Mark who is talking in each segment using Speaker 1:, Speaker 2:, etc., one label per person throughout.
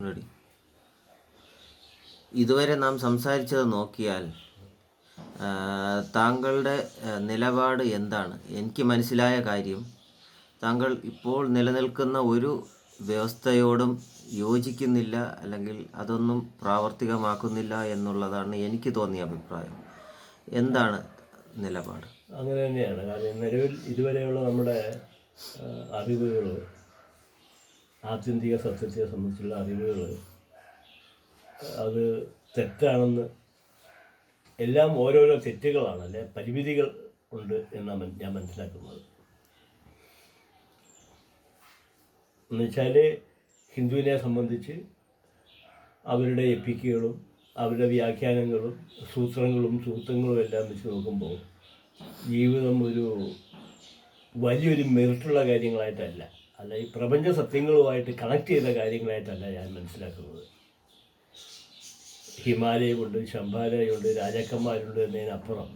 Speaker 1: Ready ഇതുവരെ നാം സംസാരിച്ചത് നോക്കിയാൽ താങ്കളുടെ നിലപാട് എന്താണ്? എനിക്ക് മനസ്സിലായ കാര്യം താങ്കൾ ഇപ്പോൾ നിലനിൽക്കുന്ന ഒരു വ്യവസ്ഥയോടും യോജിക്കുന്നില്ല അല്ലെങ്കിൽ അതൊന്നും പ്രാവർത്തികമാക്കുന്നില്ല എന്നുള്ളതാണ് എനിക്ക് തോന്നിയ അഭിപ്രായം. എന്താണ് നിലപാട്?
Speaker 2: അങ്ങനെ തന്നെയാണ്. കാരണം നിലവിൽ ഇതുവരെയുള്ള നമ്മുടെ അറിവുകൾ ആത്യന്തിക സത്യത്തെ സംബന്ധിച്ചുള്ള അറിവുകൾ അത് തെറ്റാണെന്ന് എല്ലാം ഓരോരോ തെറ്റുകളാണ് അല്ലെ? പരിമിതികൾ ഉണ്ട് എന്നാണ് ഞാൻ മനസ്സിലാക്കുന്നത്. എന്നുവെച്ചാൽ ഹിന്ദുവിനെ സംബന്ധിച്ച് അവരുടെ എപ്പിക്കുകളും അവരുടെ വ്യാഖ്യാനങ്ങളും സൂത്രങ്ങളും സൂത്രങ്ങളും എല്ലാം വെച്ച് നോക്കുമ്പോൾ ജീവിതം ഒരു വലിയൊരു മെറിറ്റുള്ള കാര്യങ്ങളായിട്ടല്ല. അല്ല ഈ പ്രപഞ്ച സത്യങ്ങളുമായിട്ട് കണക്ട് ചെയ്ത കാര്യങ്ങളായിട്ടല്ല ഞാൻ മനസ്സിലാക്കുന്നത്. ഹിമാലയമുണ്ട് ശംഭാലയുണ്ട് രാജാക്കന്മാരുണ്ട് എന്നതിനപ്പുറം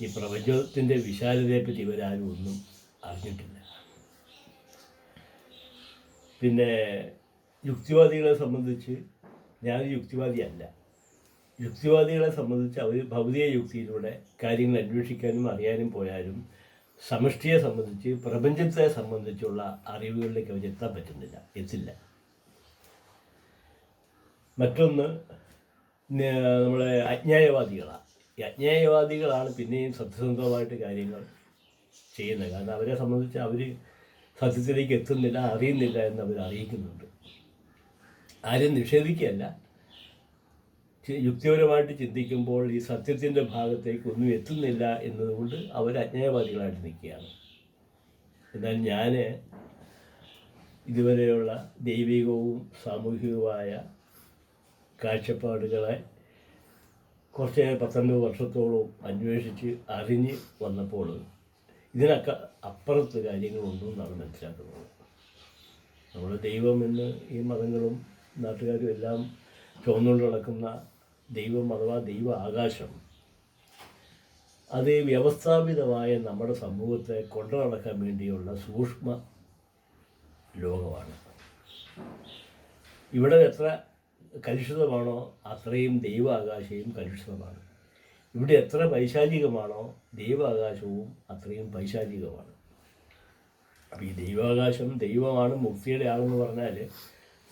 Speaker 2: ഈ പ്രപഞ്ചത്തിന്റെ വിശാലതയെപ്പറ്റി ഇവരാരും ഒന്നും അറിഞ്ഞിട്ടില്ല. പിന്നെ യുക്തിവാദികളെ സംബന്ധിച്ച് ഞാൻ യുക്തിവാദിയല്ല. യുക്തിവാദികളെ സംബന്ധിച്ച് അവർ ഭൗതിക യുക്തിയിലൂടെ കാര്യങ്ങൾ അന്വേഷിക്കാനും അറിയാനും പോയാലും സമഷ്ടിയെ സംബന്ധിച്ച് പ്രപഞ്ചത്തെ സംബന്ധിച്ചുള്ള അറിവുകളിലേക്ക് അവർ എത്താൻ പറ്റുന്നില്ല. എത്തില്ല. മറ്റൊന്ന് നമ്മളെ അജ്ഞായവാദികളാണ് ഈ അജ്ഞായവാദികളാണ് പിന്നെയും സത്യസന്ധമായിട്ട് കാര്യങ്ങൾ ചെയ്യുന്നത്. കാരണം അവരെ സംബന്ധിച്ച് അവർ സത്യത്തിലേക്ക് എത്തുന്നില്ല അറിയുന്നില്ല എന്ന് അവർ അറിയിക്കുന്നുണ്ട് ആരും നിഷേധിക്കുകയല്ല. യുക്തിപരമായിട്ട് ചിന്തിക്കുമ്പോൾ ഈ സത്യത്തിന്റെ ഭാഗത്തേക്ക് ഒന്നും എത്തുന്നില്ല എന്നതുകൊണ്ട് അവർ അജ്ഞേയവാദികളായിട്ട് നിൽക്കുകയാണ്. എന്നാൽ ഞാൻ ഇതുവരെയുള്ള ദൈവികവും സാമൂഹികവുമായ കാഴ്ചപ്പാടുകളെ കുറച്ച് പത്തൊൻപത് വർഷത്തോളം അന്വേഷിച്ച് അറിഞ്ഞ് വന്നപ്പോൾ ഇതിനൊക്കെ അപ്പുറത്ത് കാര്യങ്ങളുണ്ടോ എന്നാണ് മനസ്സിലാക്കുന്നത് നമ്മൾ ദൈവമെന്ന് ഈ മതങ്ങളും നാട്ടുകാരും എല്ലാം ചുവന്നുകൊണ്ട് നടക്കുന്ന ദൈവം അഥവാ ദൈവ ആകാശം അത് വ്യവസ്ഥാപിതമായ നമ്മുടെ സമൂഹത്തെ കൊണ്ടുനടക്കാൻ വേണ്ടിയുള്ള സൂക്ഷ്മ ലോകമാണ്. ഇവിടെ എത്ര കലുഷിതമാണോ അത്രയും ദൈവാകാശവും കലുഷിതമാണ്. ഇവിടെ എത്ര പൈശാചികമാണോ ദൈവാകാശവും അത്രയും പൈശാചികമാണ്. അപ്പോൾ ഈ ദൈവാകാശം ദൈവമാണ് മുക്തിയുടെ ആളെന്ന് പറഞ്ഞാൽ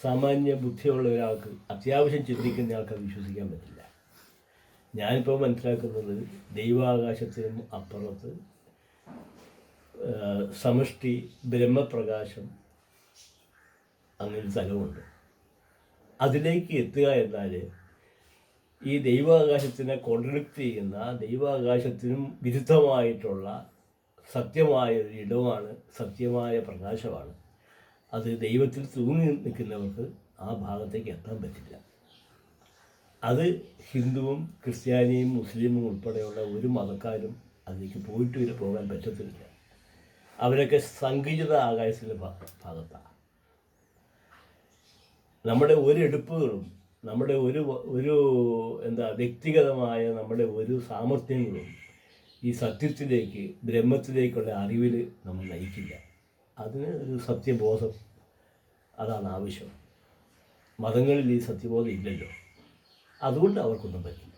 Speaker 2: സാമാന്യ ബുദ്ധിയുള്ള ഒരാൾക്ക് അത്യാവശ്യം ചിന്തിക്കുന്ന ആൾക്ക് വിശ്വസിക്കാൻ പറ്റില്ല. ഞാനിപ്പോൾ മനസ്സിലാക്കുന്നത് ദൈവാകാശത്തിനും അപ്പുറത്ത് സമഷ്ടി ബ്രഹ്മപ്രകാശം അങ്ങനെ സ്ഥലമുണ്ട്. അതിലേക്ക് എത്തുക എന്നാൽ ഈ ദൈവാകാശത്തിനെ കോൺട്രഡിക്റ്റ് ചെയ്യുന്ന ദൈവാകാശത്തിനും വിരുദ്ധമായിട്ടുള്ള സത്യമായ ഒരു ഇടമാണ് സത്യമായ പ്രകാശമാണ്. അത് ദൈവത്തിൽ തൂങ്ങി നിൽക്കുന്നവർക്ക് ആ ഭാഗത്തേക്ക് എത്താൻ പറ്റില്ല. അത് ഹിന്ദുവും ക്രിസ്ത്യാനിയും മുസ്ലിമും ഉൾപ്പെടെയുള്ള ഒരു മതക്കാരും അതിലേക്ക് പോയിട്ട് വരെ പോകാൻ പറ്റത്തില്ല. അവരൊക്കെ സങ്കുചിത ആകാശത്തിന്റെ ഭാഗത്താണ് നമ്മുടെ ഒരു എടുപ്പുകളും നമ്മുടെ ഒരു ഒരു എന്താ വ്യക്തിഗതമായ നമ്മുടെ ഒരു സാമർഥ്യങ്ങളും ഈ സത്യത്തിലേക്ക് ബ്രഹ്മത്തിലേക്കുള്ള അറിവിൽ നമ്മൾ നയിക്കില്ല. അതിന് ഒരു സത്യബോധം അതാണ് ആവശ്യം. മതങ്ങളിൽ ഈ സത്യബോധം ഇല്ലല്ലോ. അതുകൊണ്ട് അവർക്കൊന്നും പറ്റില്ല.